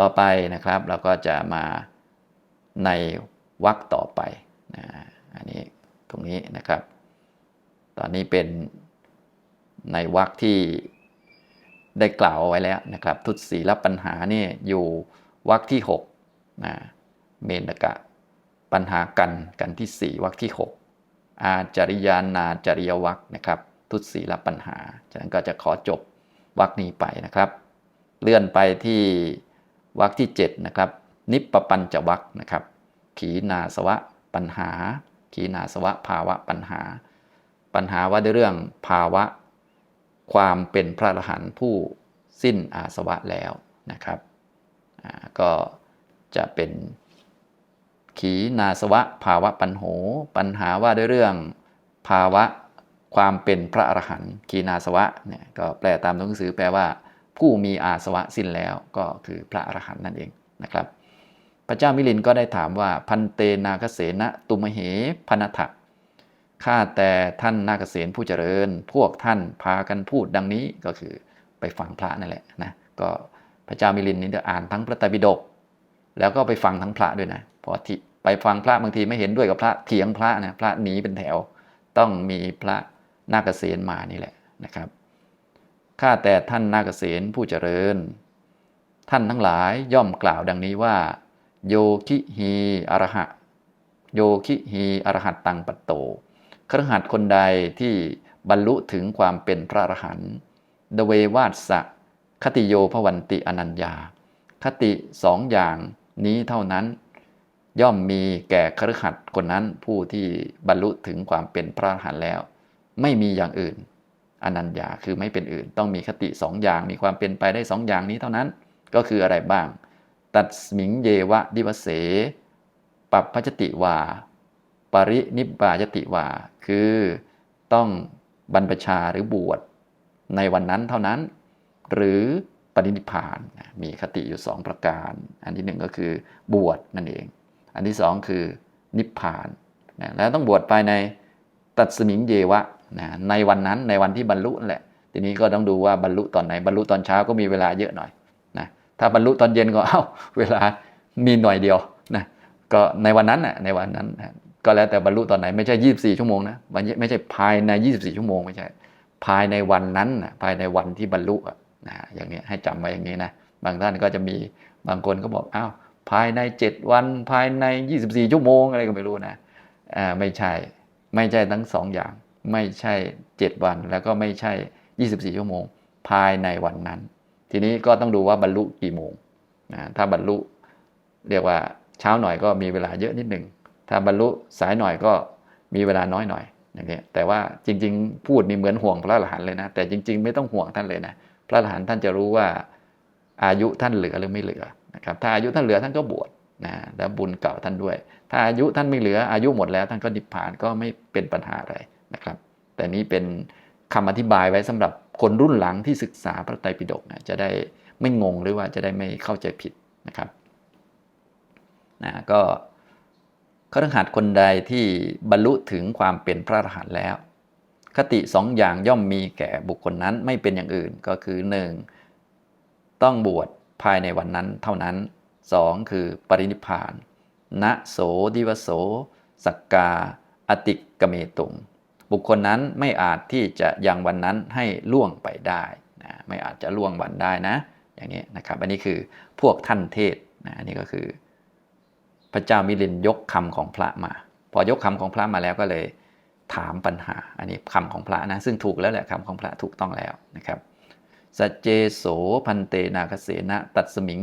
ต่อไปนะครับ เราก็จะมาในวรรคต่อไปนะอันนี้ตรงนี้นะครับ ตอนนี้เป็นในวรรคที่ได้กล่าวเอาไว้แล้วนะครับ ทุตสีรับปัญหานี่อยู่วรรคที่6นะเมนกะปัญหากันกันที่ 4วรรคที่ 6 อาจริยานาจริยวรรคนะครับ ทุตสีรับปัญหาฉะนั้นก็จะขอจบวรรคนี้ไปนะครับ เลื่อนไปที่ วรรคที่7นะครับนิปปัญจวรรคนะครับ ขีนาสวะปัญหา ขีนาสวะภาวะปัญหา ปัญหาว่าด้วยเรื่องภาวะ ความเป็นพระอรหันต์ผู้สิ้นอาสวะแล้วนะครับก็จะเป็นขีนาสวะภาวะปัญโห ปัญหาว่าด้วยเรื่องภาวะความเป็นพระอรหันต์ขีนาสวะเนี่ยก็แปลตามหนังสือแปลว่า ผู้มีอาสวะสิ้นแล้วก็คือพระอรหันต์นั่นเองนะครับ พระเจ้ามิลินก็ได้ถามว่าพันเตนาคเสนะตุมเหพนทะข้าแต่ท่านนาคเสนผู้เจริญ พวกท่านพากันพูดดังนี้ก็คือไปฟังพระนั่นแหละนะก็พระเจ้ามิลินนี่จะอ่านทั้งพระไตรปิฎกแล้วก็ไปฟังทั้งพระด้วยนะพอที่ไปฟังพระบางทีไม่เห็นด้วยกับพระเถียงพระนะพระหนีเป็นแถว ต้องมีพระนาคเสนมานี่แหละนะครับ ข้าแต่ท่านนาคเสนผู้เจริญ ท่านทั้งหลายย่อมกล่าวดังนี้ว่า โยคิฮีอรหะ โยคิฮีอรหัตตังปัตโตครหัสคนใดที่บรรลุถึงความเป็นพระอรหันต์เดเววาสะคติโยพวันติอนัญญา คติสองอย่างนี้เท่านั้น ย่อมมีแก่ครหัสคนนั้นผู้ที่บรรลุถึงความเป็นพระอรหันต์แล้ว ไม่มีอย่างอื่น อนัญญาคือไม่เป็นอื่น ต้องมีคติสองอย่าง มีความเป็นไปได้สองอย่างนี้เท่านั้น ก็คืออะไรบ้าง ตัดมิงเยวะดิวเส ปัปพจติวา ปรินิบายติวา คือต้องบรรพชาหรือบวชในวันนั้นเท่านั้น หรือปรินิพาน มีคติอยู่ 2 ประการ อันที่ 1 ก็คือบวชนั่นเอง อันที่ 2 คือนิพพานนะแล้วต้องบวชภายในตัดสมิงเยวะ นะในวันนั้นในวันที่บรรลุนั่นแหละ ทีนี้ก็ต้องดูว่าบรรลุตอนไหนบรรลุตอนเช้าก็มีเวลาเยอะหน่อยนะถ้าบรรลุตอนเย็นก็เอ้าเวลามีหน่อยเดียวนะก็ในวันนั้นนะในวันนั้นก็แล้วแต่บรรลุตอนไหนไม่ใช่ 24 ชั่วโมงนะไม่ใช่ภายใน 24 ชั่วโมงไม่ใช่ ภายในวันนั้นนะภายในวันที่บรรลุนะอย่างนี้ให้จำไว้อย่างนี้นะบางท่านก็จะมีบางคนก็บอกอ้าวภายใน 7 วันภายใน 24 ชั่วโมงอะไรก็ไม่รู้นะอ่าไม่ใช่ไม่ใช่ทั้งสองอย่าง ไม่ใช่ 7 วันแล้วก็ไม่ใช่ 24 ชั่วโมง ภายในวันนั้น ทีนี้ก็ต้องดูว่าบรรลุกี่โมงนะถ้าบรรลุเรียกว่าเช้าหน่อยก็มีเวลาเยอะนิดหนึ่งถ้าบรรลุสายหน่อยก็มีเวลาน้อยหน่อยอย่างนี้แต่ว่าจริง ๆ พูดนี่เหมือนห่วงพระอรหันต์เลยนะ แต่จริง ๆ ไม่ต้องห่วงท่านเลยนะ พระอรหันต์ท่านจะรู้ว่าอายุท่านเหลือหรือไม่เหลือนะครับถ้าอายุท่านเหลือท่านก็บวชนะแล้วบุญเก่าท่านด้วย ถ้าอายุท่านไม่เหลืออายุหมดแล้วท่านก็นิพพานก็ไม่เป็นปัญหาอะไร นะครับ แต่นี้เป็นคำอธิบายไว้สำหรับคนรุ่นหลังที่ศึกษาพระไตรปิฎกนะจะได้ไม่งงหรือว่าจะได้ไม่เข้าใจผิดนะครับนะก็ครหัสคนใดที่บรรลุถึงความเป็นพระอรหันต์แล้ว คติสองอย่างย่อมมีแก่บุคคลนั้นไม่เป็นอย่างอื่นก็คือ 1. ต้องบวชภายในวันนั้นเท่านั้น 2. คือปรินิพาน ณโสดิวโส สักกา อติกเมตุง บุคคลนั้นไม่อาจที่จะยังวันนั้นให้ล่วงไปได้นะไม่อาจจะล่วงวันได้นะ อย่างนี้นะครับ อันนี้คือพวกท่านเทศนะอันนี้ก็คือ พระเจ้ามิลินยกคำของพระมา พอยกคำของพระมาแล้วก็เลยถามปัญหา อันนี้คำของพระนะ ซึ่งถูกแล้วแหละคำของพระถูกต้องแล้วนะครับสัจเจโสพันเตนาคเสนะตัดสมิง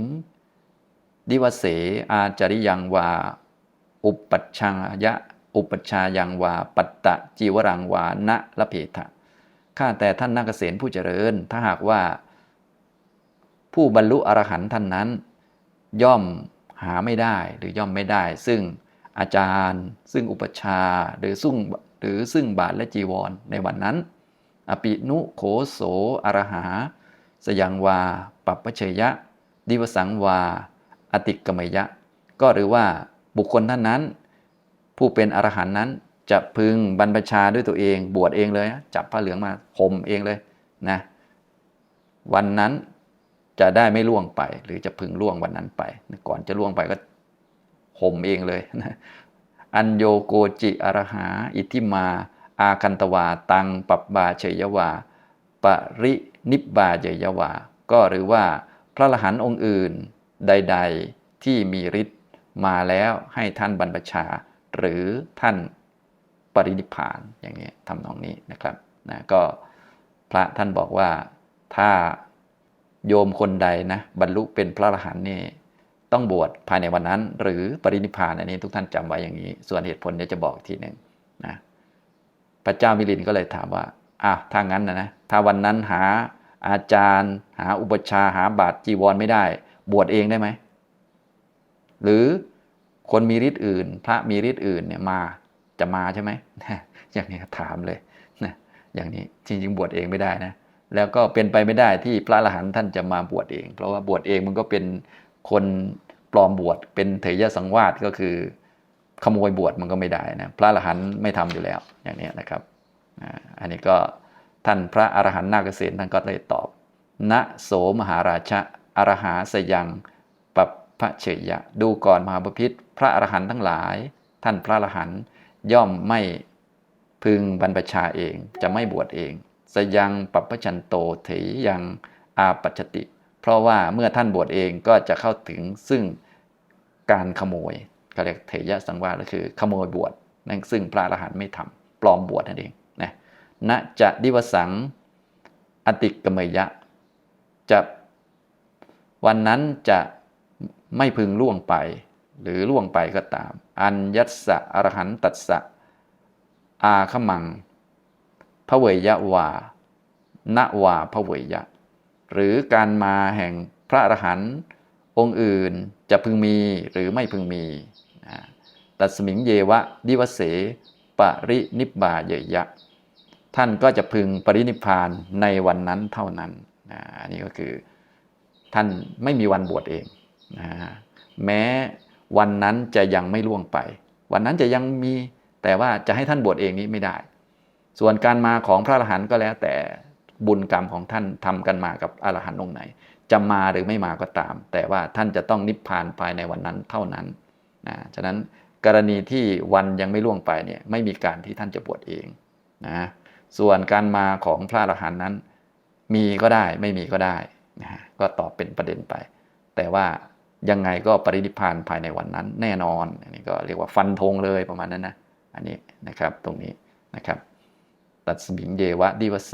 ดิวเสอาจาริยังวา อุปัชชายะ อุปชายังวา ปัตตะจีวรังวานะละเพทะข้าแต่ท่านนาคเสนผู้เจริญ ถ้าหากว่า ผู้บรรลุอรหันต์ท่านนั้น ย่อมหาไม่ได้หรือย่อมไม่ได้ ซึ่งอาจารย์ ซึ่งอุปชาหรือซึ่งหรือซึ่งบาทและจีวรในวันนั้น อปินุโขโสอรหา สยังวา ปัปเชยะ ดิวสังวา อติกมยะ ก็หรือว่าบุคคลท่านนั้น ผู้เป็นอรหันต์นั้นจะพึงบรรพชาด้วยตัวเอง บวชเองเลยจับผ้าเหลืองมาห่มเองเลยนะวันนั้นจะได้ไม่ล่วงไป หรือจะพึงล่วงวันนั้นไป ก่อนจะล่วงไปก็ห่มเองเลยนะอัญโยโกจิอรหา อิทิมา อาคันตวา ตังปับบาเฉยวา ปรินิบบาเฉยวา ก็หรือว่าพระอรหันต์องค์อื่นใด ๆ ที่มีฤทธิ์มาแล้วให้ท่านบรรพชา หรือท่านปรินิพานอย่างนี้ทำนองนี้นะครับนะก็พระท่านบอกว่าถ้าโยมคนใดนะบรรลุเป็นพระอรหันต์นี่ต้องบวชภายในวันนั้น หรือปรินิพานอันนี้ทุกท่านจำไว้อย่างนี้ ส่วนเหตุผลเดี๋ยวจะบอกทีหนึ่งนะพระเจ้ามิลินก็เลยถามว่าอ้าวถ้างั้นนะนะถ้าวันนั้นหาอาจารย์ หาอุปชาหาบาตรจีวรไม่ได้ บวชเองได้ไหมหรือ คนมีฤทธิ์อื่น พระมีฤทธิ์อื่นเนี่ยมาจะมาใช่ไหมอย่างนี้ถามเลยนะอย่างนี้จริงๆบวชเองไม่ได้นะแล้วก็เป็นไปไม่ได้ที่พระอรหันต์ท่านจะมาบวชเอง เพราะว่าบวชเองมันก็เป็นคนปลอมบวชเป็นเถยสังวาสก็คือ ขโมยบวชมันก็ไม่ได้นะพระอรหันต์ไม่ทำอยู่แล้วอย่างนี้นะครับอันนี้ก็ท่านพระอรหันต์นาคเษนท่านก็เลยตอบณโสมหาราชะอรหาสยังปัปพระเฉยยะดูก่อนมหาบพิษ พระอรหันต์ทั้งหลาย ท่านพระอรหันต์ย่อมไม่พึงบรรพชาเองจะไม่บวชเอง สยังปัปปชันโตเถยยังอาปัจจติ เพราะว่าเมื่อท่านบวชเองก็จะเข้าถึงซึ่งการขโมยเขาเรียกเถยสังวาสก็คือ ขโมยบวชนั่นซึ่งพระอรหันต์ไม่ทำปลอมบวชนั่นเองนะณจะดิวสังอติกมยะ จะวันนั้นจะไม่พึงล่วงไป หรือล่วงไปก็ตาม อัญยัสสะอรหันตัสสะ อาขมังพระเวยะวาณวาพระเวยะ หรือการมาแห่งพระอรหันต์องค์อื่นจะพึงมีหรือไม่พึงมีตัดสมิงเยวะดิวเส ปรินิบบาเยยะ ท่านก็จะพึงปรินิพานในวันนั้นเท่านั้นอันนี้ก็คือท่านไม่มีวันบวชเองนะแม้ วันนั้นจะยังไม่ล่วงไป วันนั้นจะยังมีแต่ว่าจะให้ท่านบวชเองนี้ไม่ได้ ส่วนการมาของพระอรหันต์ก็แล้วแต่บุญกรรมของท่านทำกันมากับอรหันต์องค์ไหน จะมาหรือไม่มาก็ตาม แต่ว่าท่านจะต้องนิพพานภายในวันนั้นเท่านั้นนะฉะนั้นกรณีที่วันยังไม่ล่วงไปเนี่ยไม่มีการที่ท่านจะบวชเองนะส่วนการมาของพระอรหันต์นั้น มีก็ได้ไม่มีก็ได้นะก็ตอบเป็นประเด็นไป แต่ว่า ยังไงก็ปรินิพานภายในวันนั้นแน่นอน อันนี้ก็เรียกว่าฟันธงเลยประมาณนั้นนะ อันนี้นะครับตรงนี้นะครับตัดสมิงเยวะดิวเส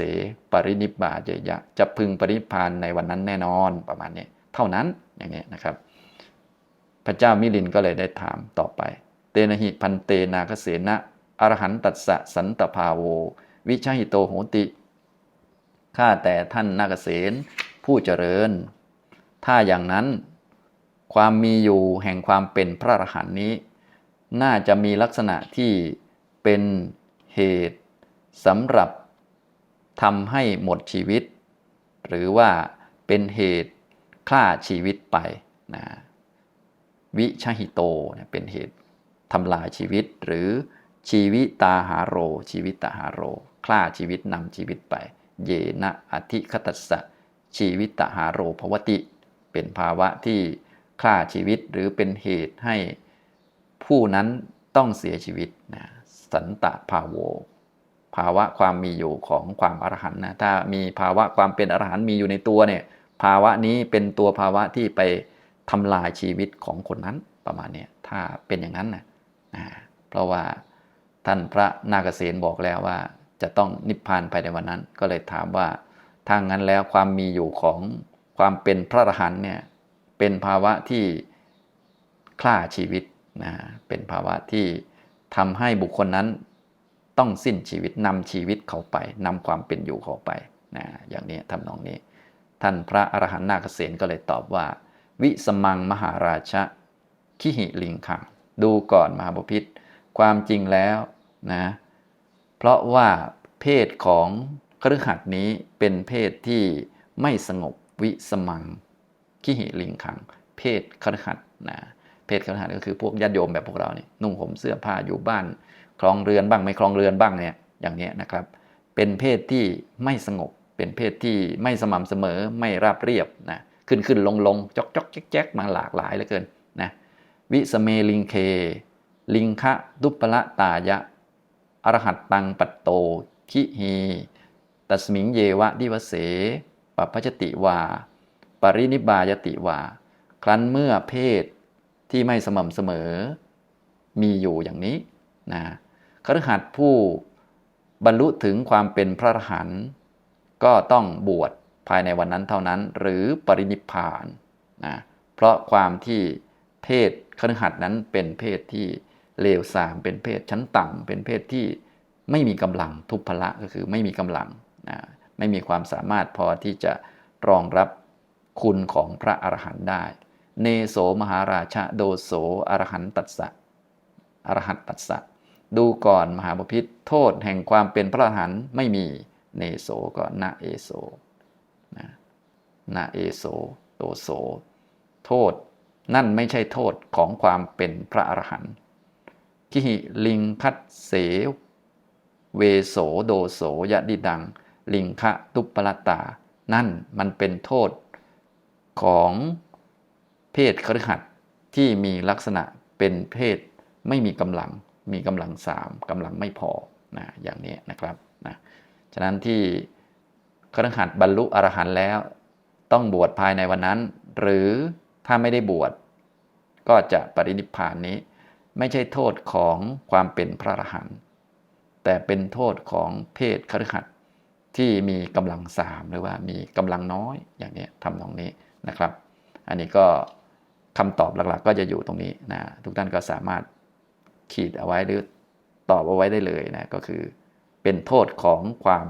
ปรินิบาเยยะ จะพึงปรินิพานในวันนั้นแน่นอนประมาณนี้เท่านั้นอย่างนี้นะครับ พระเจ้ามิลินก็เลยได้ถามต่อไป เตนะหิพันเตนาคเสนะอรหันตัสสะสันตภาโว วิชาหิโตโหติข้าแต่ท่านนาคเสนผู้เจริญ ถ้าอย่างนั้น ความมีอยู่แห่งความเป็นพระอรหันต์นี้ น่าจะมีลักษณะที่เป็นเหตุสำหรับทำให้หมดชีวิต หรือว่าเป็นเหตุฆ่าชีวิตไปนะวิชหิโตเป็นเหตุทำลายชีวิต หรือชีวิตตาหาโร ชีวิตตาหาโรฆ่าชีวิตนำชีวิตไป เยนะอธิคตัสสะชีวิตตาหาโรภวติ เป็นภาวะที่ ฆ่าชีวิตหรือเป็นเหตุให้ผู้นั้นต้องเสียชีวิตนะสันตะภาโว ภาวะความมีอยู่ของความอรหันต์นะถ้ามีภาวะความเป็นอรหันต์มีอยู่ในตัวเนี่ยภาวะนี้เป็นตัวภาวะที่ไปทำลายชีวิตของคนนั้นประมาณนี้ถ้าเป็นอย่างนั้นนะนะเพราะว่าท่านพระนาคเษนบอกแล้วว่า จะต้องนิพพานภายในวันนั้น ก็เลยถามว่าทางนั้นแล้วความมีอยู่ของความเป็นพระอรหันต์เนี่ย เป็นภาวะที่ฆ่าชีวิตนะเป็นภาวะที่ทำให้บุคคลนั้นต้องสิ้นชีวิตนำชีวิตเขาไปนำความเป็นอยู่เขาไปนะอย่างนี้ทำนองนี้ ท่านพระอรหันต์นาคเษนก็เลยตอบว่า วิสมังมหาราชะขิหิลิงคัง ดูก่อนมหาบพิษความจริงแล้วนะเพราะว่าเพศของคฤหัสนี้เป็นเพศที่ไม่สงบวิสมัง ขิหิลิงคัง เพศคฤหัสถ์นะเพศคฤหัสถ์ก็คือพวกญาติโยมแบบพวกเราเนี่ยนุ่งห่มเสื้อผ้าอยู่บ้าน คลองเรือนบ้างไม่คลองเรือนบ้างเนี่ยอย่างนี้นะครับ เป็นเพศที่ไม่สงบ เป็นเพศที่ไม่สม่ำเสมอไม่ราบเรียบนะขึ้นขึ้นลงลงจอกจอกแจ๊กแจ๊กมาหลากหลายเหลือเกินนะวิสเมลิงเค ลิงคะดุปละตายะอรหัตตังปัตโตคิฮีตัสมิงเยวะดิวเสปัพพชติวา ปรินิบายติวาครั้นเมื่อเพศที่ไม่สม่ำเสมอ มีอยู่อย่างนี้นะคฤหัสถ์ผู้บรรลุถึงความเป็นพระอรหันต์ก็ต้องบวชภายในวันนั้นเท่านั้น หรือปรินิพพานนะเพราะความที่เพศคฤหัสถ์นั้นเป็นเพศที่เลวทรามเป็นเพศชั้นต่ำเป็นเพศที่ไม่มีกำลังทุพพละก็คือไม่มีกำลังนะไม่มีความสามารถพอที่จะรองรับ คุณของพระอรหันต์ได้ เนโสมหาราชโดโสอรหันตัสสะอรหันตัสสะดูก่อนมหาบพิษโทษแห่งความเป็นพระอรหันต์ไม่มีเนโสก็นาเอโสนะนาเอโสโตโส โทษนั่นไม่ใช่โทษของความเป็นพระอรหันต์กิหิลิงคัตเสเวโสโดโสยะดิดัง ลิงคะตุปปลตา นั่นมันเป็นโทษ ของเพศคฤหัสที่มีลักษณะเป็นเพศไม่มีกำลัง มีกำลังสามกำลังไม่พอนะอย่างนี้นะครับนะฉะนั้นที่คฤหัสบรรลุอรหันต์แล้ว ต้องบวชภายในวันนั้น หรือถ้าไม่ได้บวชก็จะปรินิพพานนี้ ไม่ใช่โทษของความเป็นพระอรหันต์แต่เป็นโทษของเพศคฤหัสที่มีกำลังสามหรือว่ามีกำลังน้อยอย่างนี้ทำตรงนี้ นะครับ อันนี้ก็คำตอบหลักๆ ก็จะอยู่ตรงนี้นะทุกท่านก็สามารถขีดเอาไว้หรือตอบเอาไว้ได้เลยนะก็คือเป็นโทษของความ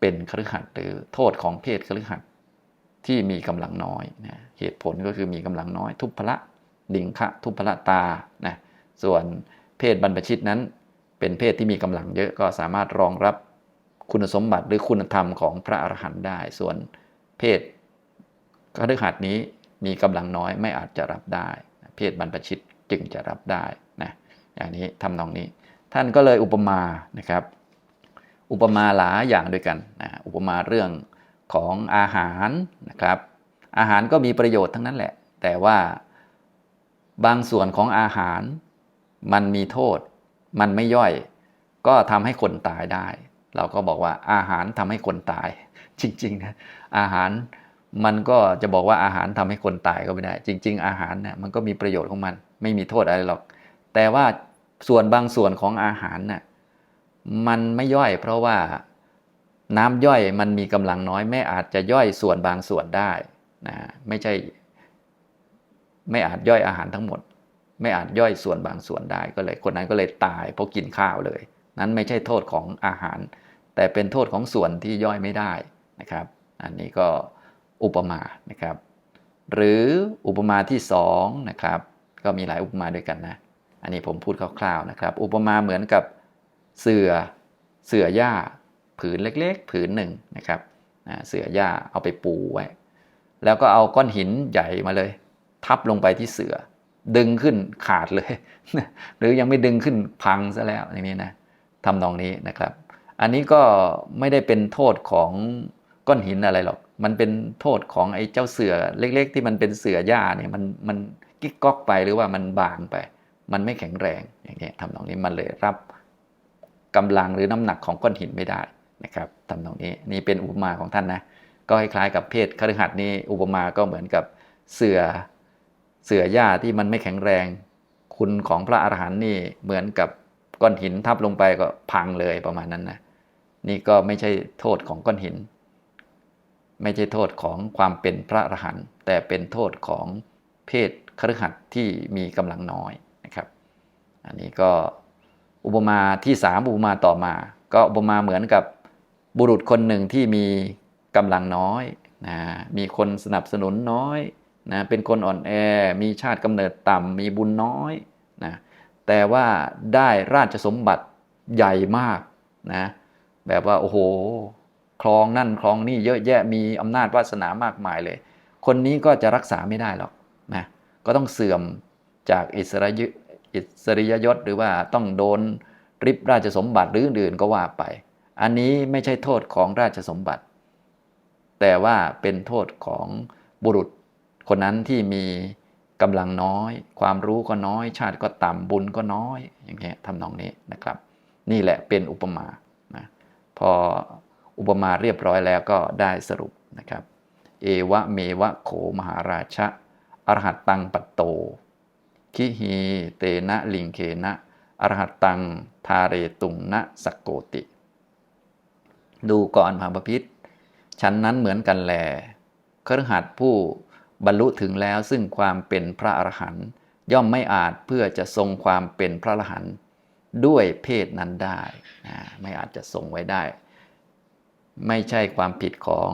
เป็นคฤหัสถ์หรือโทษของเพศคฤหัสถ์ที่มีกำลังน้อยนะเหตุผลก็คือมีกำลังน้อย ทุพพละดิงคะทุพพละตานะส่วนเพศบรรพชิตนั้น เป็นเพศที่มีกำลังเยอะก็สามารถรองรับคุณสมบัติหรือคุณธรรมของพระอรหันต์ได้ ส่วนเพศ คฤหัสถ์นี้มีกำลังน้อยไม่อาจจะรับได้ เพศบรรพชิตจึงจะรับได้นะอย่างนี้ทำนองนี้ ท่านก็เลยอุปมานะครับ อุปมาหลายอย่างด้วยกันนะอุปมาเรื่องของอาหารนะครับ อาหารก็มีประโยชน์ทั้งนั้นแหละ แต่ว่าบางส่วนของอาหารมันมีโทษ มันไม่ย่อย ก็ทำให้คนตายได้ เราก็บอกว่าอาหารทำให้คนตาย จริงๆนะอาหาร มันก็จะบอกว่าอาหารทำให้คนตายก็ไม่ได้ จริง ๆ อาหารเนี่ยมันก็มีประโยชน์ของมัน ไม่มีโทษอะไรหรอก แต่ว่าส่วนบางส่วนของอาหารน่ะมันไม่ย่อยเพราะว่าน้ำย่อยมันมีกำลังน้อยไม่อาจจะย่อยส่วนบางส่วนได้นะไม่ใช่ ไม่อาจย่อยอาหารทั้งหมด ไม่อาจย่อยส่วนบางส่วนได้ก็เลย คนนั้นก็เลยตายเพราะกินข้าวเลย นั้นไม่ใช่โทษของอาหาร แต่เป็นโทษของส่วนที่ย่อยไม่ได้นะครับ อันนี้ก็ อุปมานะครับ หรืออุปมาที่2นะครับก็มีหลายอุปมาด้วยกันนะ อันนี้ผมพูดคร่าวๆนะครับ อุปมาเหมือนกับเสือเสือหญ้าผืนเล็กๆ ผืนหนึ่งนะครับเสือหญ้าเอาไปปูไว้ แล้วก็เอาก้อนหินใหญ่มาเลย ทับลงไปที่เสือ ดึงขึ้นขาดเลย หรือยังไม่ดึงขึ้นพังซะแล้วอย่างนี้นะทำนองนี้นะครับ อันนี้ก็ไม่ได้เป็นโทษของก้อนหินอะไรหรอก มันเป็นโทษของไอ้เจ้าเสือเล็ก ๆ ที่มันเป็นเสือหญ้าเนี่ยมันมันกิ๊กก๊อกไปหรือว่ามันบางไป มันไม่แข็งแรงอย่างนี้ยทำตรงนี้มันเลยรับกำลังหรือน้ำหนักของก้อนหินไม่ได้นะครับทำตรงนี้นี่เป็นอุปมาของท่านนะก็คล้ายๆกับเพศคฤหัสถ์นี่อุปมาก็เหมือนกับเสือเสือหญ้าที่มันไม่แข็งแรง คุณของพระอรหันต์นี่เหมือนกับก้อนหินทับลงไปก็พังเลยประมาณนั้นนะนี่ก็ไม่ใช่โทษของก้อนหิน ไม่ใช่โทษของความเป็นพระอรหันต์แต่เป็นโทษของเพศคฤหัสถ์ที่มีกำลังน้อยนะครับ อันนี้ก็อุปมาที่สามอุปมาต่อมา ก็อุปมาเหมือนกับบุรุษคนหนึ่งที่มีกำลังน้อยนะมีคนสนับสนุนน้อยนะเป็นคนอ่อนแอ มีชาติกำเนิดต่ำมีบุญน้อยนะแต่ว่าได้ราชสมบัติใหญ่มากนะแบบว่าโอ้โห คลองนั่นคลองนี่เยอะแยะมีอำนาจวาสนามากมายเลย คนนี้ก็จะรักษาไม่ได้หรอกนะก็ต้องเสื่อมจากอิสริยอิสริยยศหรือว่าต้องโดนริบราชสมบัติหรืออื่นก็ว่าไป อันนี้ไม่ใช่โทษของราชสมบัติ แต่ว่าเป็นโทษของบุรุษ คนนั้นที่มีกำลังน้อย ความรู้ก็น้อย ชาติก็ต่ำบุญก็น้อย อย่างเงี้ยทำนองนี้นะครับ นี่แหละเป็นอุปมานะพอ อุปมาเรียบร้อยแล้วก็ได้สรุปนะครับ เอวะเมวะโขมหาราชะอรหัตตังปัตโต คิฮีเตนะลิงเคนะอรหัตตังทาเรตุงนะสกโกติ ดูก่อนมหาพิธฉันนั้นเหมือนกันแลครหัสผู้บรรลุถึงแล้วซึ่งความเป็นพระอรหันต์ย่อมไม่อาจเพื่อจะทรงความเป็นพระอรหันต์ด้วยเพศนั้นได้ ไม่อาจจะทรงไว้ได้ ไม่ใช่ความผิดของ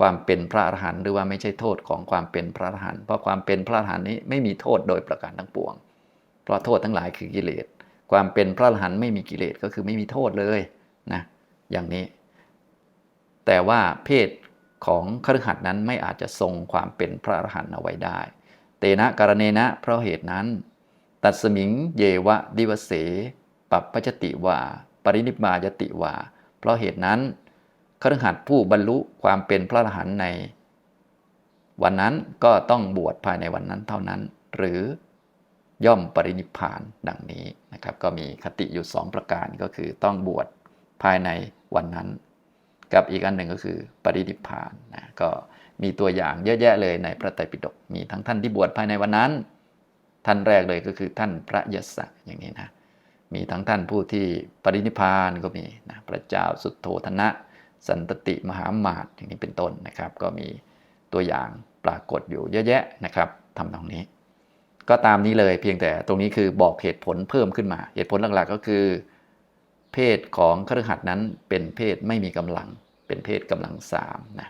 ความเป็นพระอรหันต์หรือว่าไม่ใช่โทษของความเป็นพระอรหันต์เพราะความเป็นพระอรหันต์นี้ไม่มีโทษโดยประการทั้งปวง เพราะโทษทั้งหลายคือกิเลส ความเป็นพระอรหันต์ไม่มีกิเลสก็คือไม่มีโทษเลยนะอย่างนี้ แต่ว่าเพศของคฤหัสถ์นั้นไม่อาจจะทรงความเป็นพระอรหันต์เอาไว้ได้ เตนะการเนนะเพราะเหตุนั้น ตัดสมิงเยวะดิวเส ปัปปจติวาปรินิพมายติวาเพราะเหตุนั้น คฤหัสผู้บรรลุความเป็นพระอรหันต์ในวันนั้นก็ต้องบวชภายในวันนั้นเท่านั้น หรือย่อมปรินิพานดังนี้นะครับ ก็มีคติอยู่สองประการก็คือต้องบวชภายในวันนั้น กับอีกอันหนึ่งก็คือปรินิพานนะก็มีตัวอย่างเยอะแยะเลยในพระไตรปิฎกมีทั้งท่านที่บวชภายในวันนั้น ท่านแรกเลยก็คือท่านพระยศะอย่างนี้นะมีทั้งท่านผู้ที่ปรินิพานก็มีนะพระเจ้าสุดโทธนะ สันตติมหามาตอย่างนี้เป็นต้นนะครับ ก็มีตัวอย่างปรากฏอยู่เยอะแยะนะครับทำตรงนี้ ก็ตามนี้เลยเพียงแต่ตรงนี้คือบอกเหตุผลเพิ่มขึ้นมา เหตุผลหลักๆก็คือ เพศของคฤหัสถ์นั้นเป็นเพศไม่มีกำลัง เป็นเพศกำลังสามนะ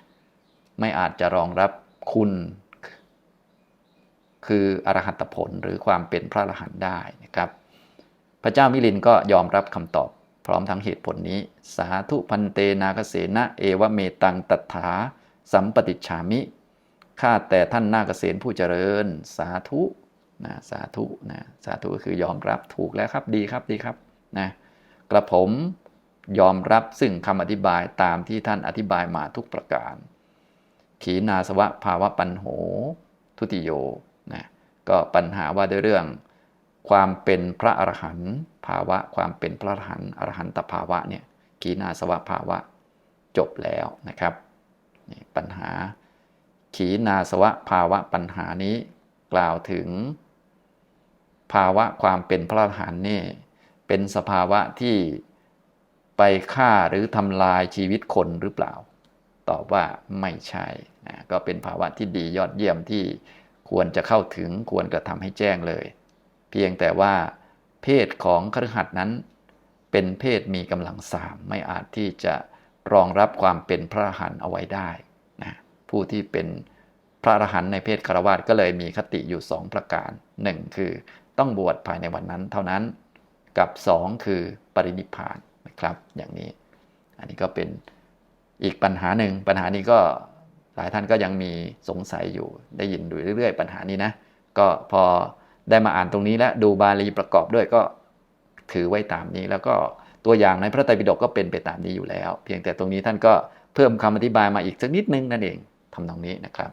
ไม่อาจจะรองรับคุณ คืออรหัตผลหรือความเป็นพระอรหันต์ได้นะครับ พระเจ้ามิลินก็ยอมรับคำตอบ พร้อมทั้งเหตุผลนี้ สาธุพันเตนาคเสนะเอวเมตังตัถาสัมปติฉามิข้าแต่ท่านนาคเสนผู้เจริญ สาธุนะสาธุนะสาธุก็คือยอมรับถูกแล้วครับดีครับดีครับนะกระผมยอมรับซึ่งคำอธิบายตามที่ท่านอธิบายมาทุกประการ ขีนาสวะภาวะปัญโห ทุติโยนะก็ปัญหาว่าด้วยเรื่อง ความเป็นพระอรหันต์ภาวะ ความเป็นพระอรหันต์อรหันตภาวะเนี่ยขีนาสวะภาวะจบแล้วนะครับปัญหา ขีนาสวะภาวะปัญหานี้กล่าวถึง ภาวะความเป็นพระอรหันต์นี่เป็นสภาวะที่ไปฆ่าหรือทำลายชีวิตคนหรือเปล่า ตอบว่าไม่ใช่นะก็เป็นภาวะที่ดียอดเยี่ยมที่ควรจะเข้าถึงควรกระทำให้แจ้งเลย พียงแต่ว่าเพศของคฤหัสนั้น เป็นเพศมีกำลังสามไม่อาจที่จะรองรับความเป็นพระหันเอาไว้ได้นะผู้ที่เป็นพระอรหันต์ในเพศคารวาสก็เลยมีคติอยู่ 2 ประการ 1 คือต้องบวชภายในวันนั้นเท่านั้นกับ 2 คือปรินิพพานนะครับอย่างนี้ อันนี้ก็เป็นอีกปัญหาหนึ่งปัญหานี้ก็หลายท่านก็ยังมีสงสัยอยู่ได้ยินดูเรื่อย ๆ ปัญหานี้นะก็พอ ได้มาอ่านตรงนี้แล้วดูบาลีประกอบด้วยก็ถือไว้ตามนี้ แล้วก็ตัวอย่างในพระไตรปิฎกก็เป็นไปตามนี้อยู่แล้ว เพียงแต่ตรงนี้ท่านก็เพิ่มคำอธิบายมาอีกสักนิดนึงนั่นเองทำตรงนี้นะครับ